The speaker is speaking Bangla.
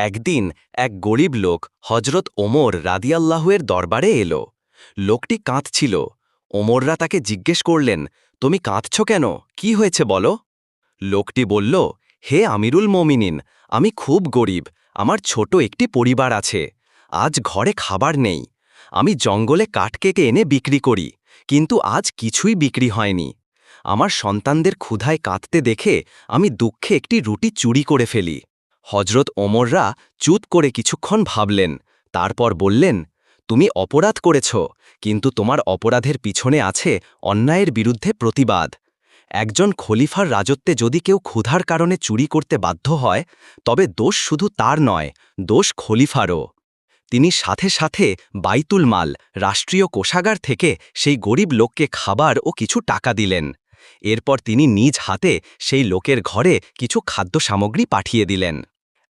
একদিন এক গরিব লোক হজরত ওমর রাদিয়াল্লাহুয়ের দরবারে এলো। লোকটি কাঁদছিল। ওমররা তাকে জিজ্ঞেস করলেন, তুমি কাঁদছ কেন? কি হয়েছে বলো? লোকটি বলল, হে আমিরুল মমিনিন, আমি খুব গরিব, আমার ছোট একটি পরিবার আছে। আজ ঘরে খাবার নেই। আমি জঙ্গলে কাঠকেকে এনে বিক্রি করি, কিন্তু আজ কিছুই বিক্রি হয়নি। আমার সন্তানদের ক্ষুধায় কাঁদতে দেখে আমি দুঃখে একটি রুটি চুরি করে ফেলি। হজরত ওমররা চুপ করে কিছুক্ষণ ভাবলেন, তারপর বললেন, তুমি অপরাধ করেছ, কিন্তু তোমার অপরাধের পিছনে আছে অন্যায়ের বিরুদ্ধে প্রতিবাদ। একজন খলিফার রাজত্বে যদি কেউ ক্ষুধার কারণে চুরি করতে বাধ্য হয়, তবে দোষ শুধু তার নয়, দোষ খলিফারও। তিনি সাথে সাথে বাইতুল মাল, রাষ্ট্রীয় কোষাগার থেকে সেই গরিব লোককে খাবার ও কিছু টাকা দিলেন। এরপর তিনি নিজ হাতে সেই লোকের ঘরে কিছু খাদ্য সামগ্রী পাঠিয়ে দিলেন।